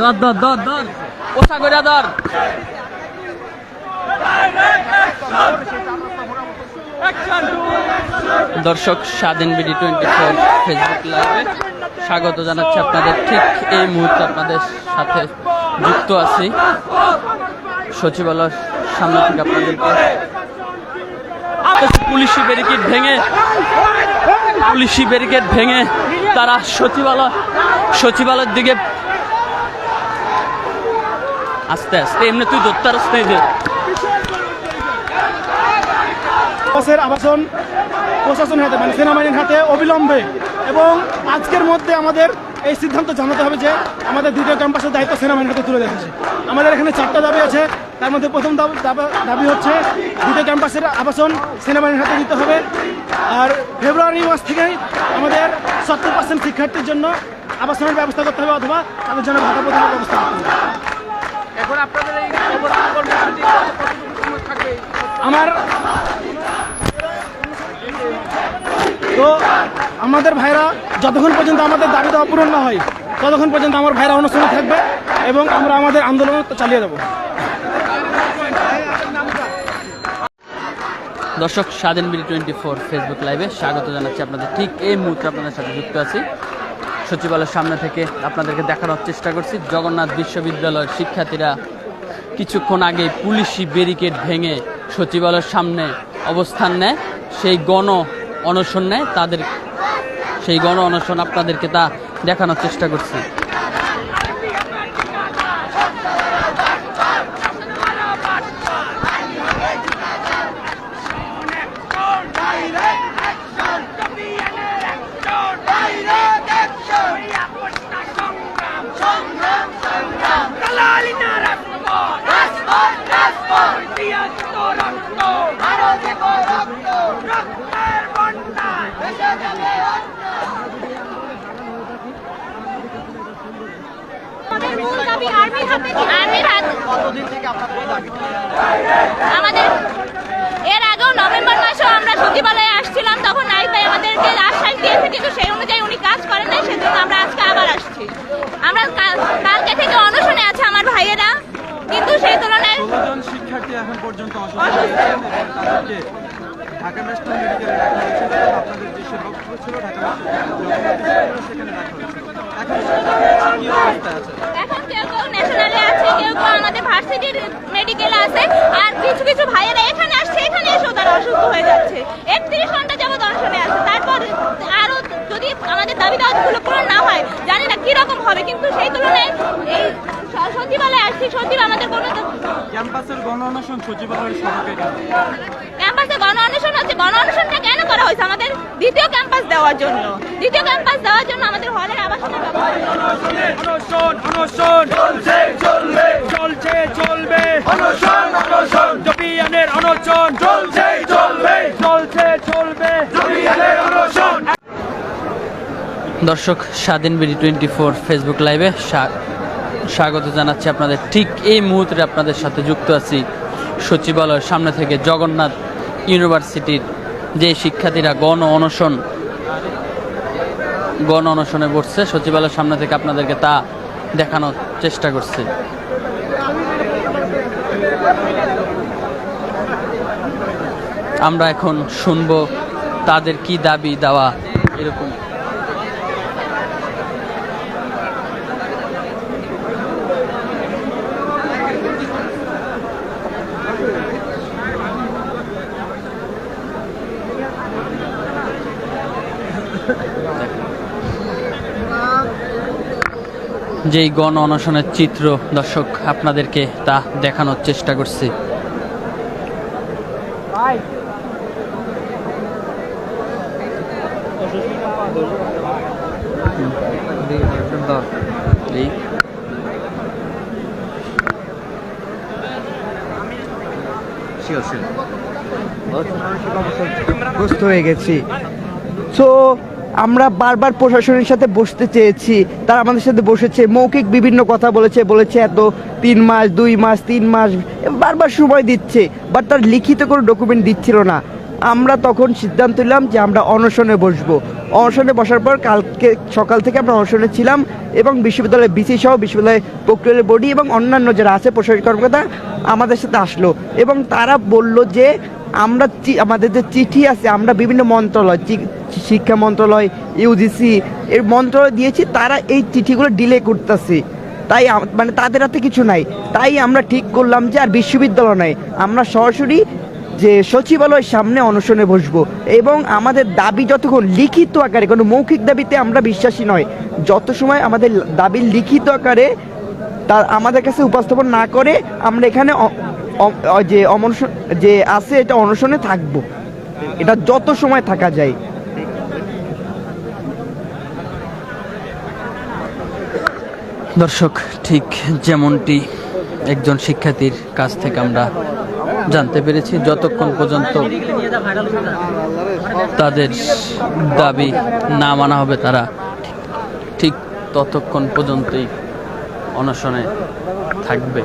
দর দর দর দর পোষা করে দর দর্শক, স্বাধীন বিডি টোয়েন্টি ফোর ফেসবুক লাইভে স্বাগত জানাচ্ছি আপনাদের। ঠিক এই মুহূর্তে আপনাদের সাথে যুক্ত আছি। সচিবালয়ের সামনে থেকে আপনাদেরকে পুলিশি ব্যারিকেড ভেঙে, পুলিশি ব্যারিকেড ভেঙে তারা সচিবালয়, সচিবালয়ের দিকে আস্তে আস্তে, এমনি তুই দত্তার আসতে যে বসের আবাসন প্রশাসনের হাতে মানে সেনাবাহিনীর হাতে অবিলম্বে। এবং আজকের মধ্যে আমাদের এই সিদ্ধান্ত জানাতে হবে যে আমাদের দ্বিতীয় ক্যাম্পাসের দায়িত্ব সেনাবাহিনীর হাতে তুলে দিয়েছে আমাদের এখানে চারটা দাবি আছে। তার মধ্যে প্রথম দাব- হচ্ছে দ্বিতীয় ক্যাম্পাসের আবাসন সেনাবাহিনীর হাতে দিতে হবে। আর ফেব্রুয়ারি মাস থেকেই আমাদের সত্তর পার্সেন্ট শিক্ষার্থীর জন্য আবাসনের ব্যবস্থা করতে হবে অথবা তাদের জন্য ভাতা প্রদানের ব্যবস্থা করতে হবে। এখন আপনাদের এই আমার তো আমাদের ভাইরা যতক্ষণ পর্যন্ত আমাদের দাবি দেওয়া পূরণ না হয়, ততক্ষণ পর্যন্ত আমার ভাইরা অনুষ্ঠানে থাকবে এবং আমরা আমাদের আন্দোলন চালিয়ে দেবো। দর্শক, স্বাধীন বিডি টোয়েন্টি ফোর ফেসবুক লাইভে স্বাগত জানাচ্ছি আপনাদের। ঠিক এই মুহূর্তে আপনাদের সাথে যুক্ত আছি। সচিবালয়ের সামনে থেকে আপনাদেরকে দেখানোর চেষ্টা করছি। জগন্নাথ বিশ্ববিদ্যালয়ের শিক্ষার্থীরা কিছুক্ষণ আগে পুলিশি ব্যারিকেড ভেঙে সচিবালয়ের সামনে অবস্থান নেয়। সেই গণ অনশন নেয়। তাদের সেই গণ অনশন আপনাদেরকে তা দেখানোর চেষ্টা করছি আমাদের মূল দাবি আর্মির হাতে আমাদের এর আগেও নভেম্বর মাসেও আমরা সচিবালয়ে আসছিলাম, তখন নাইক ভাই আমাদেরকে আশ্বাস দিয়েছে, কিন্তু সেই অনুযায়ী উনি কাজ করেন নাই, সেজন্য আমরা আজকে আবার আসছি। আমরা কালকে থেকে অনশনে আছে আমার ভাইয়েরা, কিন্তু সেই তুলনায় শিক্ষার্থী এখন পর্যন্ত ঢাকা ন্যাশনাল মেডিকেলে ছিল, ঢাকা বিশ্ববিদ্যালয় সেখানে রাখা হয়েছিল এখন শিক্ষার্থীরা কি অবস্থায় আছে এখন কেউ কেউ ন্যাশনালে আছে কেউ কেউ আমাদের ভার্সিটির মেডিকেলে আছে আর কিছু কিছু ভাইয়েরা এখানে আসছে এখানে এসেও তারা অসুস্থ হয়ে যাচ্ছে। একত্রিশ ঘণ্টা যাবত অনশনে আছে। তারপর আরও যদি আমাদের দাবি দাওয়াতগুলো পূরণ না হয় জানি না কীরকম হবে কিন্তু সেই তুলনায় এই সচিবালয়ে আসছি সচিব আমাদের কোনো ক্যাম্পাসের গণ অনশন সচিবালয়ের সড়কে ক্যাম্পাসে গণ অনশন হচ্ছে গণ অনশনটা কেন করা হয়েছে? আমাদের দ্বিতীয় ক্যাম্পাস দেওয়ার জন্য। দ্বিতীয় ক্যাম্পাস দেওয়ার জন্য আমাদের হলের আবাসনের অনশন অনশন। দর্শক, স্বাধীন বিডি টোয়েন্টি ফোর ফেসবুক লাইভে স্বা- স্বাগত জানাচ্ছি আপনাদের। ঠিক এই মুহূর্তে আপনাদের সাথে যুক্ত আছি সচিবালয়ের সামনে থেকে জগন্নাথ ইউনিভার্সিটির যে শিক্ষার্থীরা গণ অনশন, গণ অনশনে বসছে, সচিবালয়ের সামনে থেকে আপনাদেরকে তা দেখানোর চেষ্টা করছে। আমরা এখন শুনব তাদের কি দাবি, দেওয়া, এরকম। যেই গণ অনশনের চিত্র দর্শক আপনাদেরকে তা দেখানোর চেষ্টা করছি। গ্রস্ত হয়ে গেছি সো আমরা বারবার প্রশাসনের সাথে বসতে চেয়েছি, তারা আমাদের সাথে বসেছে, মৌখিক বিভিন্ন কথা বলেছে বলেছে এত তিন মাস, দুই মাস, তিন মাস, বারবার সময় দিচ্ছে বাট তার লিখিত কোনো ডকুমেন্ট দিচ্ছিল না। আমরা তখন সিদ্ধান্ত নিলাম যে আমরা অনশনে বসবো। অনশনে বসার পর কালকে সকাল থেকে আমরা অনশনে ছিলাম এবং বিশ্ববিদ্যালয়ের বিসি সহ বিশ্ববিদ্যালয়ের প্রক্রিয়ার বডি এবং অন্যান্য যারা আছে প্রশাসনিক কর্মকর্তা আমাদের সাথে আসলো এবং তারা বলল যে আমরা আমাদের যে চিঠি আছে, আমরা বিভিন্ন মন্ত্রণালয় শিক্ষা মন্ত্রণালয় ইউজিসি এর মন্ত্রণালয় দিয়েছি, তারা এই চিঠিগুলো ডিলে করতেছে। তাই মানে তাদের হাতে কিছু নাই। তাই আমরা ঠিক করলাম যে আর বিশ্ববিদ্যালয় নয় আমরা সরাসরি যে সচিবালয়ের সামনে অনশনে বসবো। এবং আমাদের দাবি যতক্ষণ লিখিত আকারে, কোনো মৌখিক দাবিতে আমরা বিশ্বাসী নয়, যত সময় আমাদের দাবি লিখিত আকারে তা আমাদের কাছে উপস্থাপন না করে, আমরা এখানে যে অমনশন যে আছে এটা অনশনে থাকব। এটা যত সময় থাকা যায়। দর্শক, ঠিক যেমনটি একজন শিক্ষার্থীর কাছ থেকে আমরা জানতে পেরেছি, যতক্ষণ পর্যন্ত তাদের দাবি না মানা হবে তারা ঠিক ততক্ষণ পর্যন্তই অনশনে থাকবে।